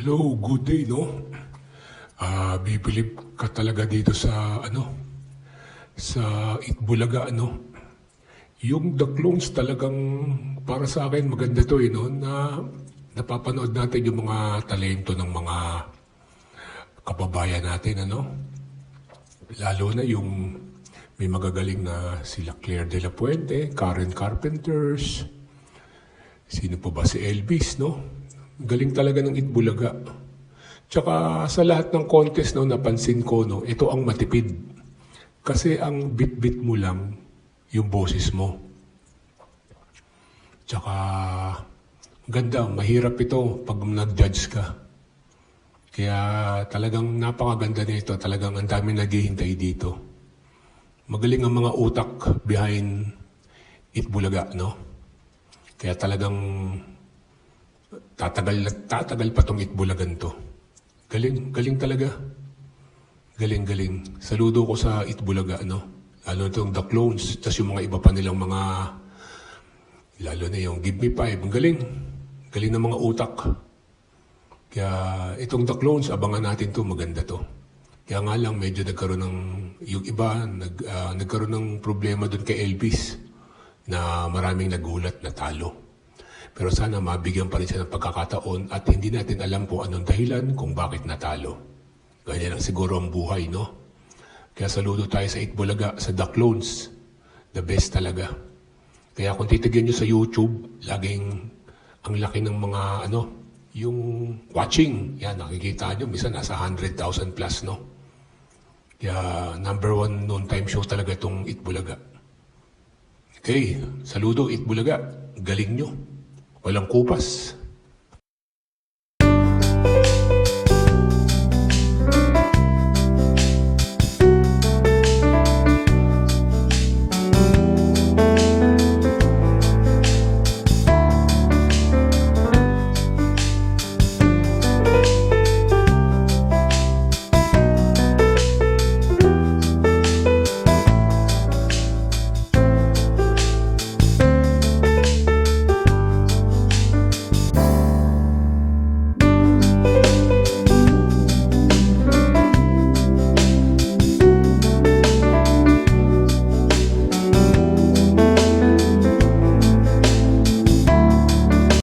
Hello, good day, no? Ah, bibilib ka talaga dito sa ano? Sa Itbulaga, ano? Yung The Clones talagang para sa akin maganda to, eh, no? Na napapanood natin yung mga talento ng mga kababayan natin, ano? Lalo na yung may magagaling na sila Claire de la Puente, Karen Carpenters, sino po ba si Elvis, no? Galing talaga ng Itbulaga. Tsaka sa lahat ng contest, no, napansin ko, no, ito ang matipid. Kasi ang bit-bit mo lang yung boses mo. Tsaka ganda, mahirap ito pag nag-judge ka. Kaya talagang napakaganda nito. Talagang ang dami naghihintay dito. Magaling ang mga utak behind Itbulaga, no? Kaya talagang tatagal, tatagal pa tong Itbulagan to. Galing, galing talaga. Galing, galing. Saludo ko sa Itbulaga, no? Lalo na itong The Clones, tas yung mga iba pa nilang mga, lalo na yung Give Me Five. Galing. Galing ng mga utak. Kaya itong The Clones, abangan natin to, maganda to. Kaya nga lang, medyo nagkaroon ng, yung iba, nag, ah, nagkaroon ng problema doon kay Elvis na maraming nagulat na talo. Pero sana mabigyan pa rin siya ng pagkakataon at hindi natin alam kung anong dahilan kung bakit natalo. Ganyan lang siguro ang buhay, no? Kaya saludo tayo sa Itbulaga, sa The Clones. The best talaga. Kaya kung titigyan nyo sa YouTube, laging ang laki ng mga ano, yung watching. Yan, nakikita nyo, minsan nasa 100,000 plus, no? Kaya number one noon time show talaga itong Itbulaga. Okay, saludo Itbulaga. Galing nyo. Walang kupas.